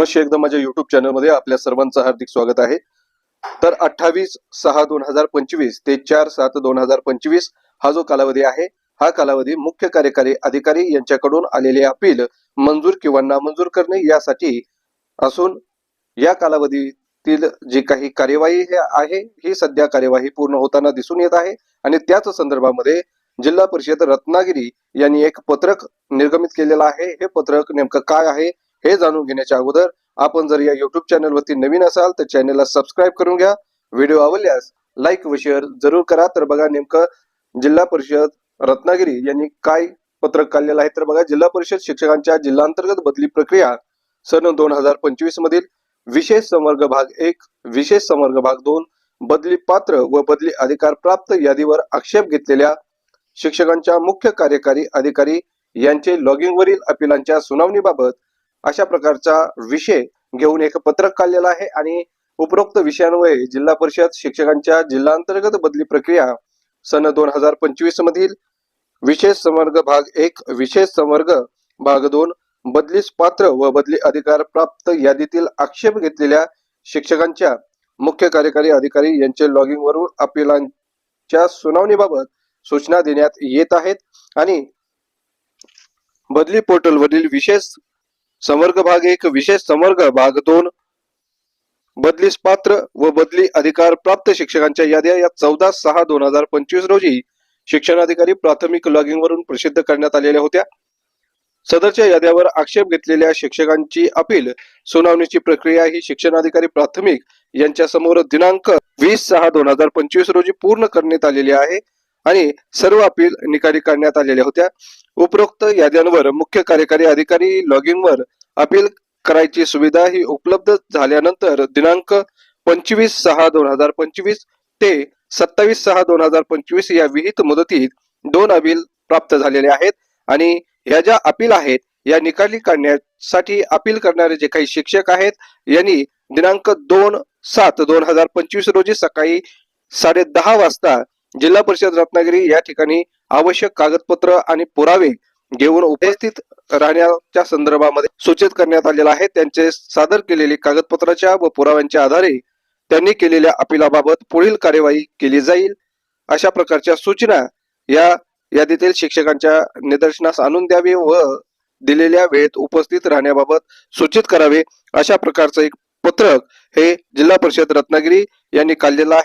पुनश्च एकदा माझ्या युट्यूब चॅनलमध्ये आपल्या सर्वांचं हार्दिक स्वागत आहे. तर अठ्ठावीस सहा दोन हजार पंचवीस ते चार सात दोन हजार पंचवीस हा जो कालावधी आहे हा कालावधी मुख्य कार्यकारी अधिकारी यांच्याकडून आलेले अपील मंजूर किंवा नामंजूर करणे यासाठी असून या कालावधीतील जी काही कार्यवाही आहे ही सध्या कार्यवाही पूर्ण होताना दिसून येत आहे आणि त्याच संदर्भामध्ये जिल्हा परिषद रत्नागिरी यांनी एक पत्रक निर्गमित केलेलं आहे. हे पत्रक नेमकं काय आहे? हे जाणून घेण्याच्या अगोदर आपण जर या युट्यूब चॅनलवरती नवीन असाल तर चॅनलला सबस्क्राईब करून घ्या. व्हिडिओ आवडल्यास लाईक व शेअर जरूर करा. तर बघा नेमकं जिल्हा परिषद रत्नागिरी यांनी काय पत्रक काढलेलं आहे तर बघा जिल्हा परिषद शिक्षकांच्या जिल्हांतर्गत बदली प्रक्रिया सन दोन हजार पंचवीस मधील विशेष संवर्ग भाग एक विशेष संवर्ग भाग दोन बदली पात्र व बदली अधिकार प्राप्त यादीवर आक्षेप घेतलेल्या शिक्षकांच्या मुख्य कार्यकारी अधिकारी यांचे लॉगिंग वरील अपिलांच्या सुनावणीबाबत अशा प्रकारचा विषय घेऊन एक पत्रक काढलेलं आहे आणि उपरोक्त विषयांमुळे जिल्हा परिषद शिक्षकांच्या जिल्हांतर्गत बदली प्रक्रिया सन दोन हजार पंचवीस मधील विशेष संवर्ग भाग एक विशेष संवर्ग भाग दोन बदलीस पात्र व बदली अधिकार प्राप्त यादीतील आक्षेप घेतलेल्या शिक्षकांच्या मुख्य कार्यकारी अधिकारी यांचे लॉगिंग वरून अपिलांच्या सुनावणीबाबत सूचना देण्यात येत आहेत. आणि बदली पोर्टलवरील विशेष संवर्ग भाग एक विशेष संवर्ग भाग दोन. बदलीस पात्र व बदली अधिकार प्राप्त शिक्षकांच्या याद्या या चौदा सहा दोन हजार पंचवीस रोजी शिक्षणाधिकारी प्राथमिक लॉगिंग वरून प्रसिद्ध करण्यात आलेल्या होत्या. सदरच्या याद्यावर आक्षेप घेतलेल्या शिक्षकांची अपील सुनावणीची प्रक्रिया ही शिक्षणाधिकारी प्राथमिक यांच्या समोर दिनांक वीस सहा दोन हजार पंचवीस रोजी पूर्ण करण्यात आलेली आहे आणि सर्व अपील निकाली काढण्यात आलेल्या होत्या. उपरोक्त याद्यांवर मुख्य कार्यकारी अधिकारी लॉग वर अपील करायची सुविधा ही उपलब्ध झाल्यानंतर दिनांक पंचवीस सहा दोन हजार पंचवीस ते सत्तावीस सहा दोन हजार पंचवीस या विहित मुदतीत दोन अपील प्राप्त झालेले आहेत आणि या ज्या अपील आहेत या निकाली काढण्यासाठी अपील करणारे जे काही शिक्षक आहेत यांनी दिनांक दोन सात दोन हजार पंचवीस रोजी सकाळी साडे दहा वाजता जिल्हा परिषद रत्नागिरी या ठिकाणी आवश्यक कागदपत्र आणि पुरावे घेऊन उपस्थित राहण्याच्या संदर्भामध्ये सूचित करण्यात आलेला आहे. त्यांचे सादर केलेली कागदपत्राच्या व पुराव्यांच्या आधारे त्यांनी केलेल्या अपिलाबाबत पुढील कार्यवाही केली जाईल. अशा प्रकारच्या सूचना या यादीतील शिक्षकांच्या निदर्शनास आणून द्यावे व दिलेल्या वेळेत उपस्थित राहण्याबाबत सूचित करावे. अशा प्रकारचं एक पत्रक हे जिल्हा परिषद रत्नागिरी यांनी काढलेलं आहे.